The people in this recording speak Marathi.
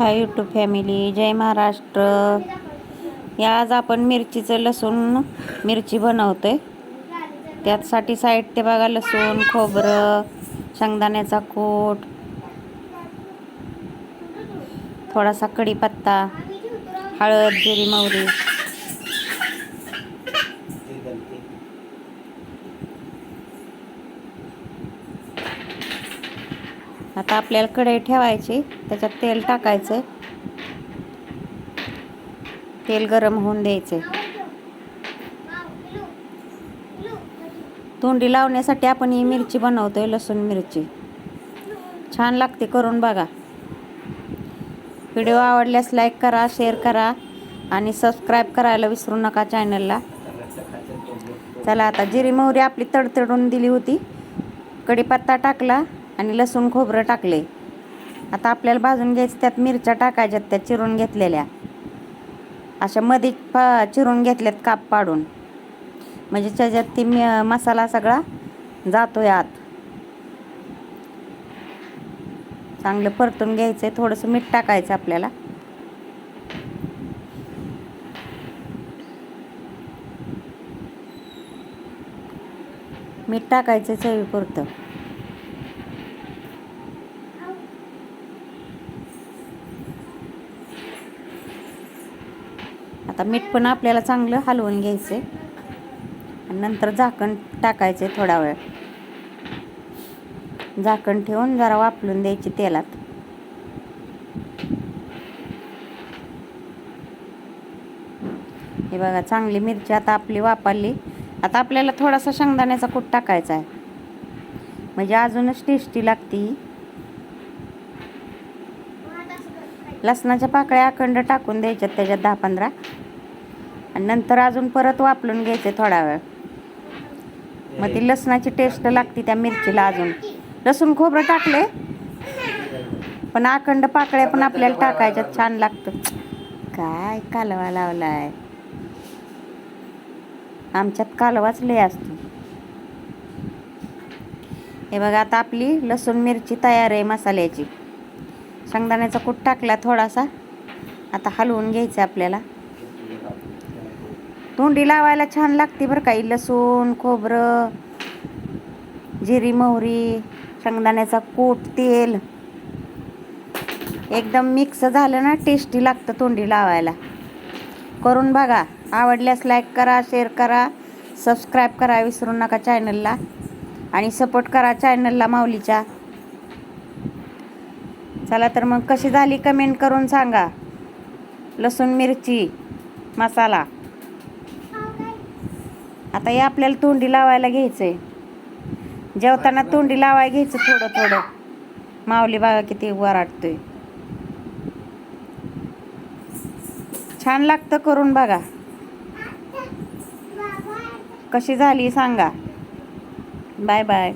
हाय यूट्यूब फॅमिली जय महाराष्ट्र. या आज आपण मिरचीचं लसूण मिरची बनवतो आहे त्यासाठी साहित्य बघा लसूण खोबरं शेंगदाण्याचा कूट थोडासा कढीपत्ता हळद जिरी मोहरी. आता आपल्याला कढई ठेवायची. त्याच्यात तेल टाकायचं. तेल गरम होऊन द्यायचे. तोंडी लावण्यासाठी आपण ही मिरची बनवतोय लसूण मिरची. छान लागते करून बघा. व्हिडिओ आवडल्यास लाईक करा शेअर करा आणि सबस्क्राईब करायला विसरू नका चॅनलला. चला आता जिरी मोहरी आपली तडतडून दिली होती. कढीपत्ता टाकला आणि लसूण खोबरं टाकले. आता आपल्याला भाजून घ्यायचं त्यात मिरच्या टाकायच्यात त्या चिरून घेतलेल्या. अशा मध्ये पा चिरून घेतल्यात काप पाडून. म्हणजे त्याच्यात ती मी मसाला सगळा जातो आत. चांगलं परतून घ्यायचं आहे थोडंसं मीठ टाकायचं आपल्याला. मीठ टाकायचं चवीपुरतं. आता मीठ पण आपल्याला चांगलं हलवून घ्यायचं आहे आणि नंतर झाकण टाकायचे थोडा वेळ. झाकण ठेवून जरा वापरून द्यायची तेलात. हे बघा चांगली मिरची आता आपली वापरली. आता आपल्याला थोडासा शेंगदाण्याचा कूट टाकायचा आहे. म्हणजे अजूनच टेस्टी लागती लसणाच्या पाकळ्या अखंड टाकून द्यायच्यात त्याच्यात दहा पंधरा. आणि नंतर अजून परत वापरून घ्यायचे थोडा वेळ. मग ती लसणाची टेस्ट लागते त्या मिरचीला अजून. लसूण खोबरं टाकले पण अखंड पाकळ्या पण आपल्याला टाकायच्यात छान लागतं. काय कालवा लावलाय. आमच्यात कालवाच लय असतो. हे बघा आता आपली लसूण मिरची तयार आहे मसाल्याची. शेंगदाण्याचा कूट टाकला थोडासा. आता हलवून घ्यायचं आपल्याला. तोंडी लावायला छान लागते बरं काही लसूण खोबरं जिरी मोहरी शेंगदाण्याचा कूट तेल. एकदम मिक्स झालं ना टेस्टी लागतं तोंडी लावायला. करून बघा. आवडल्यास लाईक करा शेअर करा सबस्क्राईब करा विसरू नका चॅनलला आणि सपोर्ट करा चॅनलला माऊलीच्या. चला तर मग कशी झाली कमेंट करून सांगा. लसूण मिरची मसाला. आता हे आपल्याला तोंडी लावायला घ्यायचं आहे जेवताना तोंडी लावायला घ्यायचं थोडं थोडं. माऊली बघा किती वराटतोय छान लागतं करून बघा. कशी झाली सांगा. Bye bye.